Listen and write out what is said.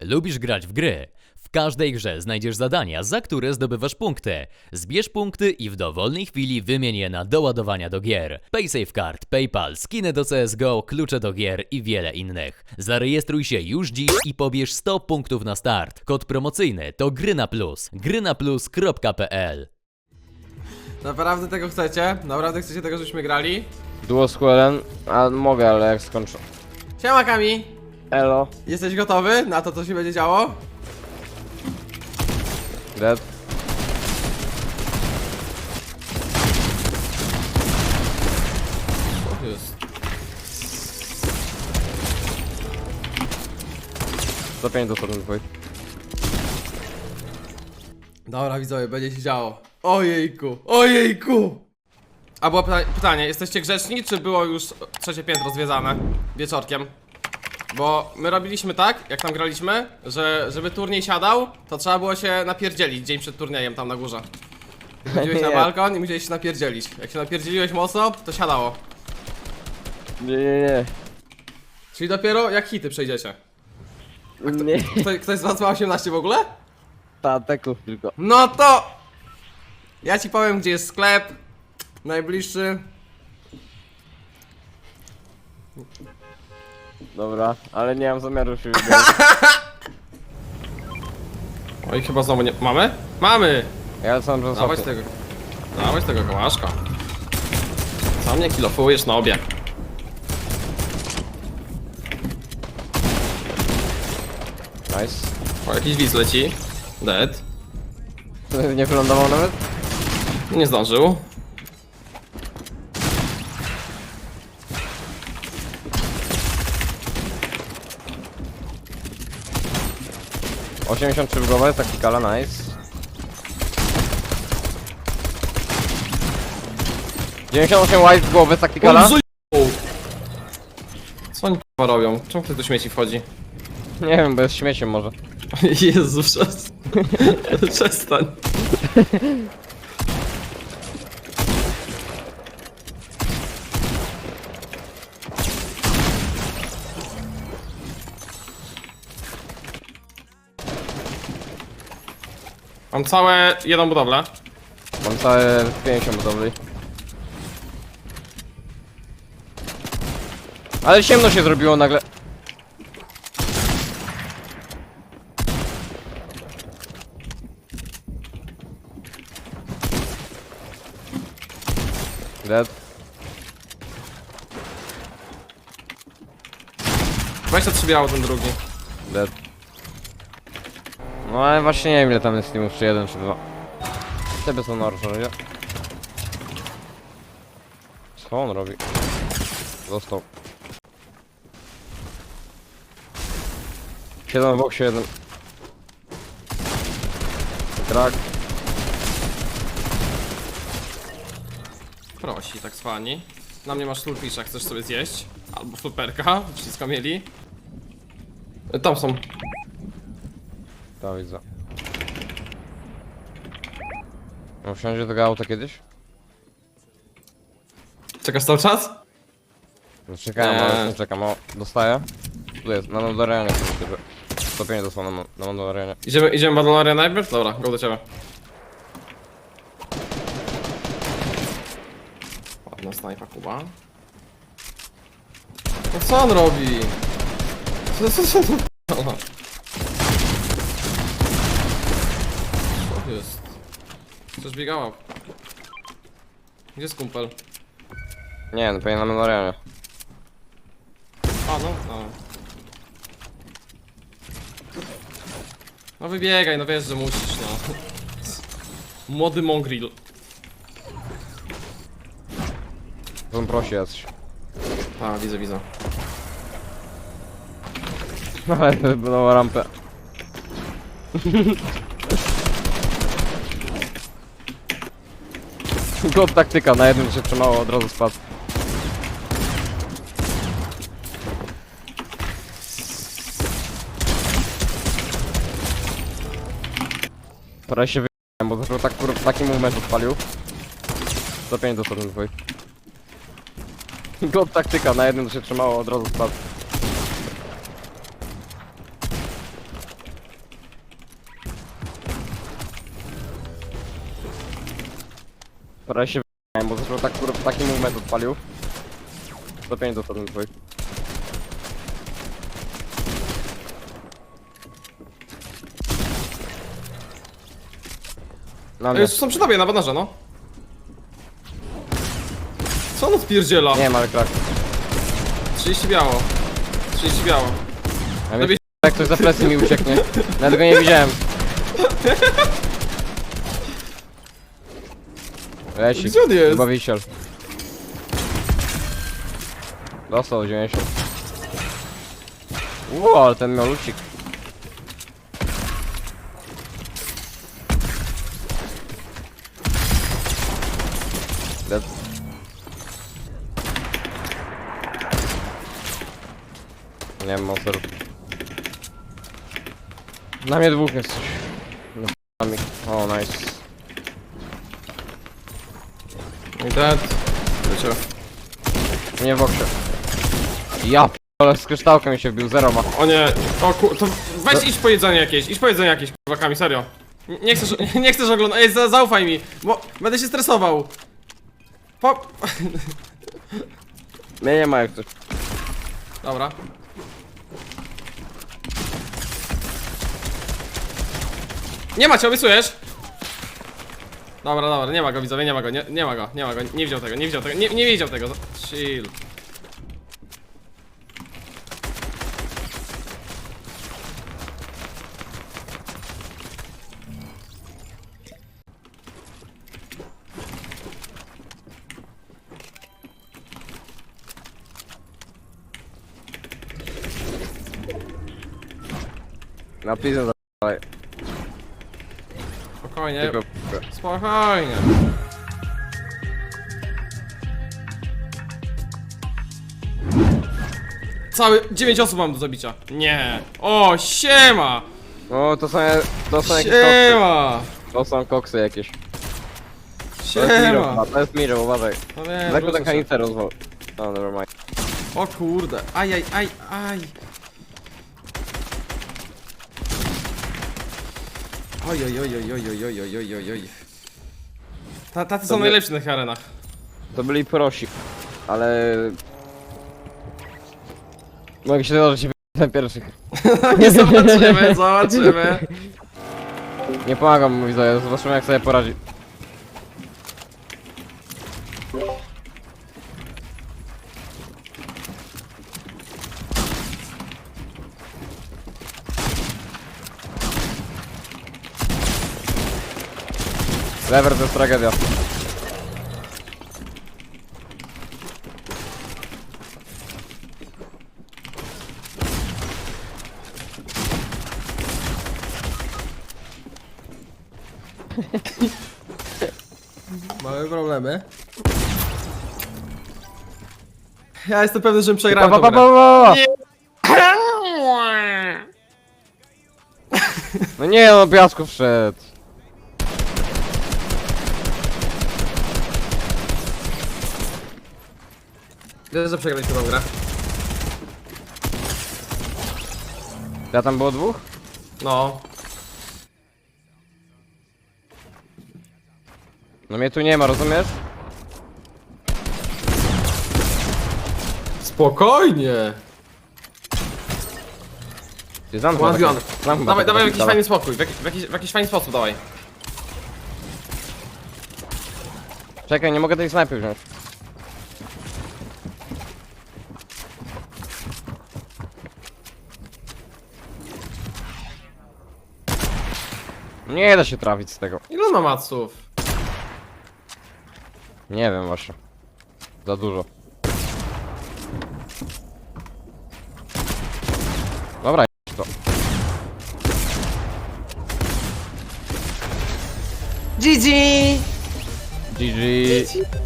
Lubisz grać w gry? W każdej grze znajdziesz zadania, za które zdobywasz punkty. Zbierz punkty i w dowolnej chwili wymień je na doładowania do gier. PaySafeCard, PayPal, skiny do CSGO, klucze do gier i wiele innych. Zarejestruj się już dziś i pobierz 100 punktów na start. Kod promocyjny to gry na plus. grynaplus.pl Naprawdę tego chcecie? Naprawdę chcecie tego, żebyśmy grali? Duo Squellen, a mogę, ale jak skończę. Siema Kami! Elo. Jesteś gotowy na to, co się będzie działo? Dead. Jest. Za 5 do sorry. Dobra widzowie, będzie się działo. Ojejku, ojejku! A było pyta pytanie, jesteście grzeczni, czy było już trzecie piętro zwiedzane wieczorkiem? Bo my robiliśmy tak, jak tam graliśmy, że żeby turniej siadał, to trzeba było się napierdzielić dzień przed turniejem tam na górze. Chodziłeś na Nie. balkon i musiałeś się napierdzielić. Jak się napierdzieliłeś mocno, to siadało. Nie, nie, nie. Czyli dopiero jak hity przejdziecie. Nie. Ktoś, ktoś z was ma 18 w ogóle? Tateków tylko. No to... Ja ci powiem, gdzie jest sklep. Najbliższy. Dobra, ale nie mam zamiaru się wybierać. Oj, chyba znowu nie... Mamy? Mamy! Ja sam Dawać okno. tego... Dawać tego kołaszka. Co mnie kilofujesz na obie? Nice. O, jakiś widz leci. Dead. Nie wylądował nawet? Nie zdążył. 83 w głowę, taktikala, nice. 98 white w głowę, taktikala. O, zuj- Co oni k***a robią? Czemu ktoś do śmieci wchodzi? Nie wiem, bo jest śmieciem może. Jezu, przestań. przestań. Mam całe jedną budowlę. Mam całe 50 budowli. Ale ciemno się zrobiło nagle. Dead. 23 biało ten drugi. Dead. No ale właśnie nie wiem ile tam jest teamów, czy jeden, czy dwa. Ciebie są na orszorze. Co on robi? Został. Siedem w boksie, jeden. Krak. Prosi, tak zwani. Na mnie masz slurfisha, chcesz sobie zjeść? Albo fluperka, wszystko mieli. E, Tam są. To widzę. No wsiądzie do tego auta kiedyś? Czekasz cały czas? No czekałem, Nie. ale nie czekam, o, dostaję. Tu jest, na Mandalorianie to jest typy. Stopienie dostał na, na Mandalorianie. Idziemy, idziemy Arena najpierw? Dobra, go do ciebie. Ładna snajpa Kuba. No co on robi? Co, co, co. Co jest? Coś biegała. Gdzie jest kumpel? Nie, no pewnie na Mandalorianie. A no, no. No wybiegaj, no wiesz, że musisz, no. Młody mongrel. On prosi jacyś. A, widzę, widzę. Ale wybudował rampę. God taktyka, na jednym się trzymało, od razu spadł. Prawie się wyjechałem, bo zaczął tak, kur- taki movement odpalił. Za 5 do twój. God taktyka, na jednym się trzymało, od razu spadł. Prawie się wyjechałem, bo zaczął tak kurwa taki movement odpalił. 105 do 102 twoich. Na mnie. Są przy tobie, na banarze, no. Co on odpierdziela? Nie ma ale krak. 30 biało. 30 biało. Ja mnie Lepiej- jak ktoś za plecy mi ucieknie. Nawet go nie widziałem. Leci. Gdzie on jest? Chyba wisiel. Dostał 90. Ło, ale ten miał lucik. Dead. Nie wiem, monsterów. Na mnie dwóch jest coś. No. O, nice. I dead. Wiecie. Nie w oksie. Ja ale z kryształkiem mi się wbił, zero ma. O nie, o ku... to weź idź po jedzenie jakieś, idź po jedzenie jakieś, kurwa Kami, serio. Nie- chcesz, nie chcesz oglądać, ej, za, zaufaj mi, bo będę się stresował. Po... Nie, nie ma jak coś. Dobra. Nie ma cię, obiecujesz? Dobra, dobra, nie ma go widzowie, nie ma go, nie, nie ma go, nie ma go, nie widział tego, nie widział tego, nie, nie widział tego, chill. Na pizę ale Spokojnie, Tylko... spokojnie. Cały, 9 osób mam do zabicia. Nie. O, siema! No to są, to są jakieś koksy. Siema! To są koksy jakieś. To jest Miro, Siema! chyba, to jest Miro, uważaj. No wiem, Lekko ten się. kanister rozwal. No, never mind. O kurde, aj, aj, aj, aj. Oj, oj, oj, oj, oj, oj, oj, oj, oj, oj, oj. Ta, tacy są Dobry. najlepsi na tych arenach. To byli prosi, ale... Mogę się dodać, że ten pierwszy. Nie zobaczymy, zobaczymy. Nie pomagam mu widzowie, zobaczymy jak sobie poradzi. Lever to jest tragedia. Mamy problemy. Ja jestem pewny, że przegrałem tą grę. pa, pa. No nie no, piasku wszedł. Wiesz, że przegraliśmy tą grę. Ja tam było dwóch? No. No mnie tu nie ma, rozumiesz? Spokojnie. Ty znam chyba one. taki- znam chyba Dawaj, dawaj w jakiś dala. fajny spokój, w jakiś, w jakiś, w jakiś fajny sposób dawaj. Czekaj, nie mogę tej snajpy wziąć. Nie da się trafić z tego. Ile ma maców? Nie wiem właśnie. Za dużo. Dobra, jedź to. GG! GG.